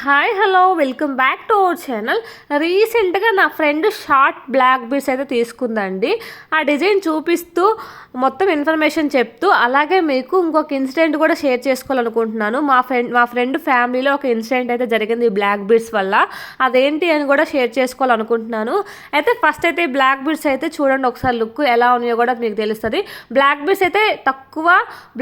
Hi hello welcome back to our channel రీసెంట్గా నా friend short black beads అయితే తీసుకుందండి. ఆ డిజైన్ చూపిస్తూ మొత్తం ఇన్ఫర్మేషన్ చెప్తూ అలాగే మీకు ఇంకొక ఇన్సిడెంట్ కూడా షేర్ చేసుకోవాలనుకుంటున్నాను. మా ఫ్రెండ్ మా ఫ్రెండ్ ఫ్యామిలీలో ఒక ఇన్సిడెంట్ అయితే జరిగింది ఈ బ్లాక్ బీడ్స్ వల్ల. అదేంటి అని కూడా షేర్ చేసుకోవాలనుకుంటున్నాను. అయితే ఫస్ట్ అయితే బ్లాక్ బీడ్స్ అయితే చూడండి ఒకసారి లుక్ ఎలా ఉన్నాయో కూడా మీకు తెలుస్తుంది. బ్లాక్ బీడ్స్ అయితే తక్కువ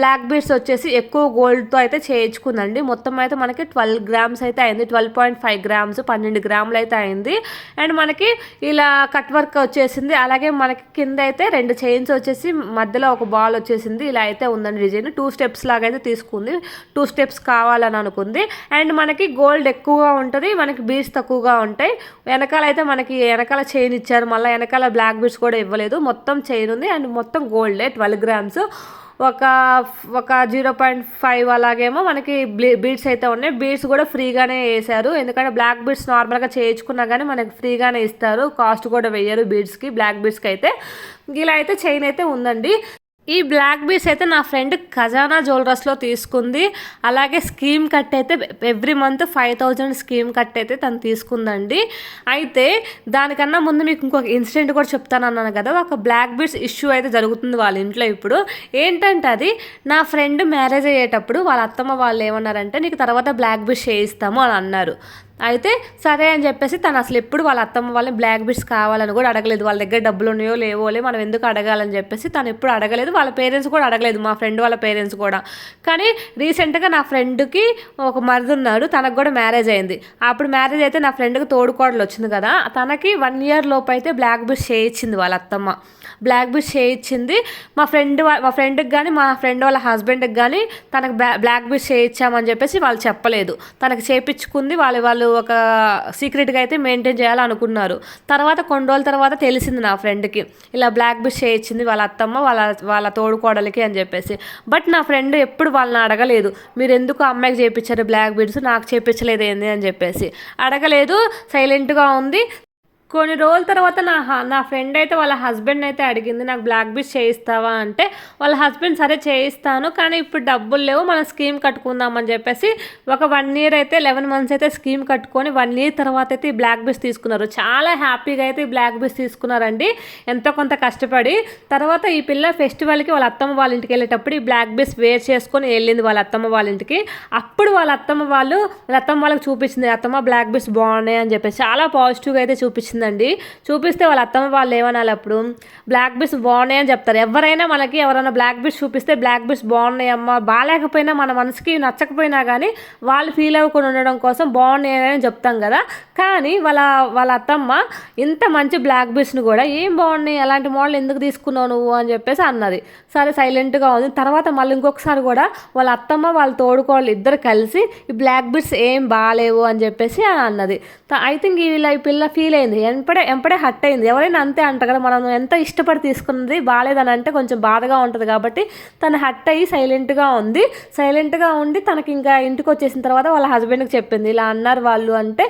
బ్లాక్ బీడ్స్ వచ్చేసి ఎక్కువ గోల్డ్తో అయితే చేయించుకుందండి. మొత్తం అయితే మనకి ట్వెల్వ్ గ్రామ్స్ అయితే అయింది. ట్వెల్వ్ పాయింట్ ఫైవ్ గ్రామ్స్ పన్నెండు గ్రాములు అయితే అయింది. అండ్ మనకి ఇలా కట్ వర్క్ వచ్చేసింది. అలాగే మనకి కింద అయితే రెండు చైన్స్ వచ్చేసి మధ్యలో ఒక బాల్ వచ్చేసింది. ఇలా అయితే ఉందండి డిజైన్. టూ స్టెప్స్ లాగా అయితే తీసుకుంది. టూ స్టెప్స్ కావాలని అనుకుంది. అండ్ మనకి గోల్డ్ ఎక్కువగా ఉంటుంది. మనకి బీడ్స్ తక్కువగా ఉంటాయి. వెనకాల అయితే మనకి వెనకాల చైన్ ఇచ్చారు. మళ్ళీ వెనకాల బ్లాక్ బీడ్స్ కూడా ఇవ్వలేదు. మొత్తం చైన్ ఉంది. అండ్ మొత్తం గోల్డే ట్వెల్వ్ గ్రామ్స్. ఒక ఒక జీరో పాయింట్ ఫైవ్ అలాగేమో మనకి బీడ్స్ అయితే ఉన్నాయి. బీడ్స్ కూడా ఫ్రీగానే వేశారు. ఎందుకంటే బ్లాక్ బీడ్స్ నార్మల్గా చేయించుకున్నా కానీ మనకి ఫ్రీగానే ఇస్తారు. కాస్ట్ కూడా వెయ్యరు బీడ్స్కి బ్లాక్ బీడ్స్కి అయితే. ఇలా అయితే చైన్ అయితే ఉందండి. ఈ బ్లాక్ బీస్ అయితే నా ఫ్రెండ్ ఖజానా జ్యువెలర్స్లో తీసుకుంది. అలాగే స్కీమ్ కట్ అయితే every month five thousand scheme cut అయితే తను తీసుకుందండి. అయితే దానికన్నా ముందు మీకు ఇంకొక ఇన్సిడెంట్ కూడా చెప్తాను అన్నాను కదా ఒక బ్లాక్ బీడ్స్ ఇష్యూ అయితే జరుగుతుంది వాళ్ళ ఇంట్లో ఇప్పుడు. ఏంటంటే అది నా ఫ్రెండ్ మ్యారేజ్ అయ్యేటప్పుడు వాళ్ళ అత్తమ్మ వాళ్ళు ఏమన్నారంటే నీకు తర్వాత బ్లాక్ బీడ్స్ చేయిస్తాము అని అన్నారు. అయితే సరే అని చెప్పేసి తను అసలు ఎప్పుడు వాళ్ళ అత్తమ్మ వాళ్ళని బ్లాక్ బిట్స్ కావాలని కూడా అడగలేదు. వాళ్ళ దగ్గర డబ్బులు ఉన్నాయో లేవోలే మనం ఎందుకు అడగాలని చెప్పేసి తను ఎప్పుడు అడగలేదు. వాళ్ళ పేరెంట్స్ కూడా అడగలేదు. మా ఫ్రెండ్ వాళ్ళ పేరెంట్స్ కూడా. కానీ రీసెంట్గా నా ఫ్రెండ్కి ఒక మరిది ఉన్నాడు. తనకు కూడా మ్యారేజ్ అయింది. అప్పుడు మ్యారేజ్ అయితే నా ఫ్రెండ్కి తోడుకోడలు వచ్చింది కదా. తనకి వన్ ఇయర్ లోపు అయితే బ్లాక్ బిట్స్ చేయించింది వాళ్ళ అత్తమ్మ. బ్లాక్ బిట్స్ చేయించింది మా ఫ్రెండ్ మా ఫ్రెండ్కి కానీ మా ఫ్రెండ్ వాళ్ళ హస్బెండ్కి కానీ తనకు బ్లాక్ బిట్స్ చేయించామని చెప్పేసి వాళ్ళు చెప్పలేదు. తనకు చేయించుకుంది వాళ్ళు వాళ్ళు ఒక సీక్రెట్గా అయితే మెయింటైన్ చేయాలనుకున్నారు. తర్వాత కొన్ని రోజుల తర్వాత తెలిసింది నా ఫ్రెండ్కి ఇలా బ్లాక్ బిట్స్ చేయించింది వాళ్ళ అత్తమ్మ వాళ్ళ వాళ్ళ తోడుకోడలికి అని చెప్పేసి. బట్ నా ఫ్రెండ్ ఎప్పుడు వాళ్ళని అడగలేదు. మీరు ఎందుకు అమ్మాయికి చేయించారు బ్లాక్ బిడ్స్ నాకు చేయించలేదు ఏంది అని చెప్పేసి. అడగలేదు సైలెంట్గా ఉంది. కొన్ని రోజుల తర్వాత నా నా ఫ్రెండ్ అయితే వాళ్ళ హస్బెండ్ అయితే అడిగింది నాకు బ్లాక్ బీచ్ చేయిస్తావా? అంటే వాళ్ళ హస్బెండ్ సరే చేయిస్తాను కానీ ఇప్పుడు డబ్బులు లేవు మనం స్కీమ్ కట్టుకుందామని చెప్పేసి ఒక వన్ ఇయర్ అయితే లెవెన్ మంత్స్ అయితే స్కీమ్ కట్టుకొని వన్ ఇయర్ తర్వాత అయితే ఈ బ్లాక్ బీచ్ తీసుకున్నారు. చాలా హ్యాపీగా అయితే ఈ బ్లాక్ బీచ్ తీసుకున్నారండి. ఎంతో కొంత కష్టపడి తర్వాత ఈ పిల్ల ఫెస్టివల్కి వాళ్ళ అత్తమ్మ వాళ్ళ ఇంటికి వెళ్ళేటప్పుడు ఈ బ్లాక్ బీచ్ వేర్ చేసుకొని వెళ్ళింది వాళ్ళ అత్తమ్మ వాళ్ళ ఇంటికి. అప్పుడు వాళ్ళ అత్తమ్మ వాళ్ళు వాళ్ళ అత్తమ్మ వాళ్ళకి చూపించింది అత్తమ్మ బ్లాక్ బీచ్ బాగున్నాయి అని చెప్పేసి. చాలా పాజిటివ్గా అయితే చూపించింది. వచ్చిందండి చూపిస్తే వాళ్ళ అత్తమ్మ వాళ్ళు ఏమనాలి అప్పుడు? బ్లాక్ బిట్స్ బాగున్నాయి అని చెప్తారు. ఎవరైనా మనకి ఎవరైనా బ్లాక్ బిట్స్ చూపిస్తే బ్లాక్ బిట్స్ బాగున్నాయి బాగాలేకపోయినా మన మనసుకి నచ్చకపోయినా కానీ వాళ్ళు ఫీల్ అవ్వకుండా ఉండడం కోసం బాగున్నాయి అని చెప్తాం కదా. కానీ వాళ్ళ వాళ్ళ అత్తమ్మ ఇంత మంచి బ్లాక్ బీస్ని కూడా ఏం బాగున్నాయి? అలాంటి మోడల్ ఎందుకు తీసుకున్నావు నువ్వు? అని చెప్పేసి అన్నది. సరే సైలెంట్గా ఉంది. తర్వాత మళ్ళీ ఇంకొకసారి కూడా వాళ్ళ అత్తమ్మ వాళ్ళ తోడుకోళ్ళు ఇద్దరు కలిసి ఈ బ్లాక్ బిట్స్ ఏం బాగాలేవు అని చెప్పేసి అన్నది. ఐ థింక్ ఇలా ఈ పిల్ల ఫీల్ అయింది. ఎంపడే ఎంపడే హట్ అయింది. ఎవరైనా అంతే అంటారు కదా మనం ఎంత ఇష్టపడి తీసుకున్నది బాగాలేదని అంటే కొంచెం బాధగా ఉంటుంది కాబట్టి తను హట్ అయ్యి సైలెంట్గా ఉంది. సైలెంట్గా ఉండి తనకి ఇంకా ఇంటికి వచ్చేసిన తర్వాత వాళ్ళ హస్బెండ్కి చెప్పింది. ఇలా అన్నారు వాళ్ళు అంటే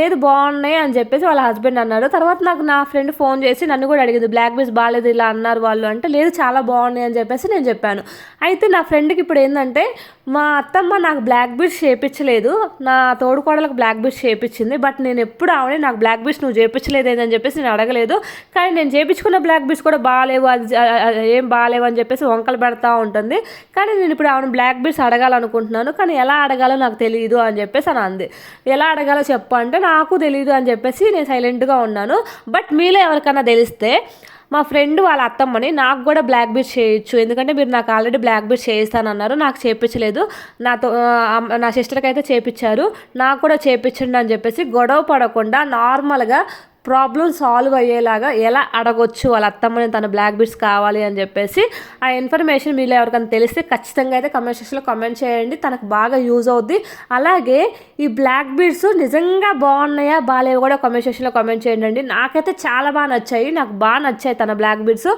లేదు బాగున్నాయి అని చెప్పేసి వాళ్ళ హస్బెండ్ అన్నాడు. తర్వాత నాకు నా ఫ్రెండ్ ఫోన్ చేసి నన్ను కూడా అడిగింది బ్లాక్ బీస్ బాగాలేదు ఇలా అన్నారు వాళ్ళు అంటే లేదు చాలా బాగున్నాయి అని చెప్పేసి నేను చెప్పాను. అయితే నా ఫ్రెండ్కి ఇప్పుడు ఏంటంటే మా అత్తమ్మ నాకు బ్లాక్ బీట్స్ చేపించలేదు. నా తోడుకోడలకు బ్లాక్ బీట్స్ చేపించింది. బట్ నేను ఎప్పుడు ఆవిడ నాకు బ్లాక్ బీట్స్ నువ్వు అని చెప్పేసి నేను అడగలేదు. కానీ నేను చేయించుకున్న బ్లాక్ బీట్స్ కూడా బాగాలేవు అది ఏం బాగాలేవు అని చెప్పేసి వంకలు పెడతా ఉంటుంది. కానీ నేను ఇప్పుడు ఆవిడ బ్లాక్ బీట్స్ అడగాలనుకుంటున్నాను. కానీ ఎలా అడగాలో నాకు తెలియదు అని చెప్పేసి అని అంది. ఎలా అడగాలో చెప్పు అంటే నాకు తెలియదు అని చెప్పేసి నేను సైలెంట్గా ఉన్నాను. బట్ మీలో ఎవరికైనా తెలిస్తే మా ఫ్రెండ్ వాళ్ళ అత్తమ్మని నాకు కూడా బ్లాక్ బీట్ చేయొచ్చు. ఎందుకంటే మీరు నాకు ఆల్రెడీ బ్లాక్ బీట్ చేయిస్తానన్నారు. నాకు చేయించలేదు నాతో నా సిస్టర్కి అయితే చేయించారు నాకు కూడా చేయించండి అని చెప్పేసి గొడవ పడకుండా నార్మల్గా ప్రాబ్లం సాల్వ్ అయ్యేలాగా ఎలా అడగొచ్చు వాళ్ళ అత్తమ్మని తన బ్లాక్ బిట్స్ కావాలి అని చెప్పేసి ఆ ఇన్ఫర్మేషన్ మీరు ఎవరికైనా తెలిస్తే ఖచ్చితంగా అయితే కమెంట్ సెక్షన్లో కమెంట్ చేయండి. తనకు బాగా యూజ్ అవుద్ది. అలాగే ఈ బ్లాక్ బిట్స్ నిజంగా బాగున్నాయా బాగాలేవు కూడా కమెంట్ సెక్షన్లో కమెంట్ చేయండి నాకైతే చాలా బాగా నచ్చాయి. నాకు బాగా నచ్చాయి తన బ్లాక్ బిట్స్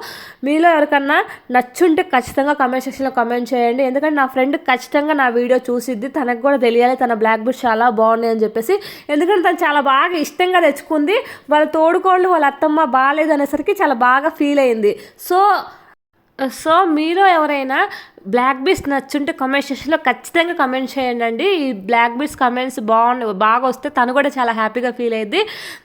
మీలో ఎవరికన్నా నచ్చుంటే ఖచ్చితంగా కమెంట్ సెక్షన్లో కమెంట్ చేయండి. ఎందుకంటే నా ఫ్రెండ్ ఖచ్చితంగా నా వీడియో చూసిద్ది. తనకు కూడా తెలియాలి తన బ్లాక్ బిట్స్ చాలా బాగున్నాయి అని చెప్పేసి. ఎందుకంటే తను చాలా బాగా ఇష్టంగా తెచ్చుకుంది. వాళ్ళ తోడుకోళ్ళు వాళ్ళ అత్తమ్మ బాగాలేదు అనేసరికి చాలా బాగా ఫీల్ అయింది. సో సో మీలో ఎవరైనా బ్లాక్ బీస్ నచ్చుంటే కమెంట్ సెక్షన్లో ఖచ్చితంగా కమెంట్ చేయండి అండి ఈ బ్లాక్ బీస్ కమెంట్స్ బాగుంది బాగా వస్తే తను కూడా చాలా హ్యాపీగా ఫీల్ అయ్యింది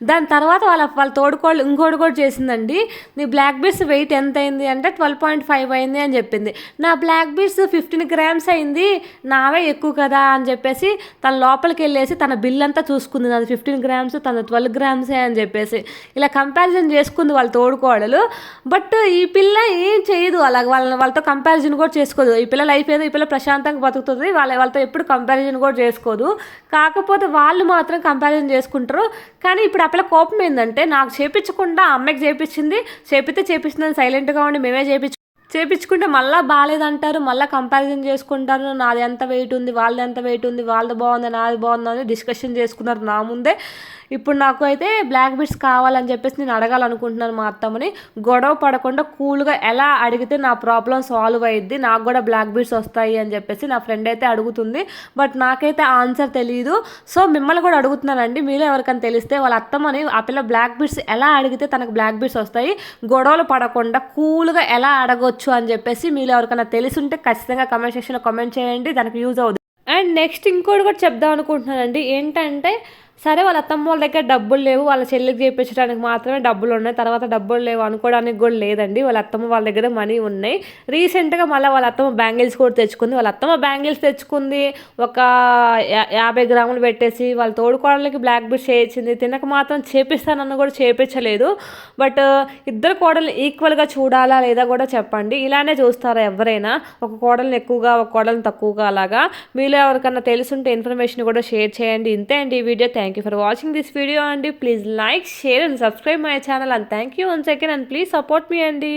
దాని తర్వాత వాళ్ళ వాళ్ళ తోడుకోళ్ళు ఇంకోటి కూడా చేసిందండి. నీ బ్లాక్ బీస్ వెయిట్ ఎంత అయింది అంటే ట్వెల్వ్ పాయింట్ ఫైవ్ అయింది అని చెప్పింది. నా బ్లాక్ బీస్ ఫిఫ్టీన్ గ్రామ్స్ అయింది. నావే ఎక్కువ కదా అని చెప్పేసి తన లోపలికి వెళ్ళేసి తన బిల్ అంతా చూసుకుంది. నాది ఫిఫ్టీన్ గ్రామ్స్ తన ట్వెల్వ్ గ్రామ్సే అని చెప్పేసి. ఇలా కంపారిజన్ చేసుకుంది వాళ్ళ తోడుకోడలు. బట్ ఈ పిల్ల ఏం చేయదు అలా వాళ్ళ వాళ్ళతో కంపారిజన్ కూడా చేసుకోదు. ఈ పిల్ల లైఫ్ ఏదో ఈ పిల్ల ప్రశాంతంగా బతుకుతుంది. వాళ్ళ వాళ్ళతో ఎప్పుడు కంపారిజన్ కూడా చేసుకోదు. కాకపోతే వాళ్ళు మాత్రం కంపారిజన్ చేసుకుంటారు. కానీ ఇప్పుడు ఆ పిల్ల కోపం ఏంటంటే నాకు చేపించకుండా అమ్మాయికి చేపించింది. చేపితే చేపించిందని సైలెంట్గా ఉండి మేమే చేపించు చేపించుకుంటే మళ్ళీ బాగాలేదంటారు మళ్ళీ కంపారిజన్ చేసుకుంటారు. నాది ఎంత వెయిట్ ఉంది వాళ్ళది ఎంత వెయిట్ ఉంది వాళ్ళది బాగుంది నాది బాగుంది అని డిస్కషన్ చేసుకున్నారు నా ముందే. ఇప్పుడు నాకు అయితే బ్లాక్ బిట్స్ కావాలని చెప్పేసి నేను అడగాలనుకుంటున్నాను మా అత్తమ్మని. గొడవ పడకుండా కూల్గా ఎలా అడిగితే నా ప్రాబ్లం సాల్వ్ అయ్యిద్ది నాకు కూడా బ్లాక్ బిట్స్ వస్తాయి అని చెప్పేసి నా ఫ్రెండ్ అయితే అడుగుతుంది. బట్ నాకైతే ఆన్సర్ తెలియదు సో మిమ్మల్ని కూడా అడుగుతున్నానండి. మీరు ఎవరికైనా తెలిస్తే వాళ్ళ అత్తమ్మని ఆ పిల్ల బ్లాక్ బిట్స్ ఎలా అడిగితే తనకు బ్లాక్ బిట్స్ వస్తాయి? గొడవలు పడకుండా కూల్గా ఎలా అడగొచ్చు? అని చెప్పేసి మీరు ఎవరికైనా తెలిసి ఉంటే ఖచ్చితంగా కమెంట్ సెక్షన్లో కమెంట్ చేయండి. దానికి యూజ్ అవుతుంది అండ్ నెక్స్ట్ ఇంకోటి కూడా చెప్దాం అనుకుంటున్నానండి. ఏంటంటే సరే వాళ్ళ అత్తమ్మ వాళ్ళ దగ్గర డబ్బులు లేవు వాళ్ళ చెల్లికి చేయించడానికి మాత్రమే డబ్బులు ఉన్నాయి. తర్వాత డబ్బులు లేవు అనుకోవడానికి కూడా లేదండి. వాళ్ళ అత్తమ్మ వాళ్ళ దగ్గర మనీ ఉన్నాయి. రీసెంట్గా మళ్ళీ వాళ్ళ అత్తమ్మ బ్యాంగిల్స్ కూడా తెచ్చుకుంది. వాళ్ళ అత్తమ్మ బ్యాంగిల్స్ తెచ్చుకుంది. ఒక యాభై గ్రాములు పెట్టేసి వాళ్ళ తోడుకోడలకి బ్లాక్ బిట్ చేయించింది. తినక మాత్రం చేపిస్తానన్న కూడా చేపించలేదు. బట్ ఇద్దరు కోడలు ఈక్వల్గా చూడాలా లేదా కూడా చెప్పండి. ఇలానే చూస్తారా ఎవరైనా? ఒక కోడల్ని ఎక్కువగా ఒక కోడల్ని తక్కువగా అలాగా? మీలో ఎవరికన్నా తెలుసుంటే ఇన్ఫర్మేషన్ కూడా షేర్ చేయండి. ఇంతే అండి ఈ video. Thank thank you for watching this video అండి. Please like share and subscribe my channel and thank you one second and please support మీ అండి.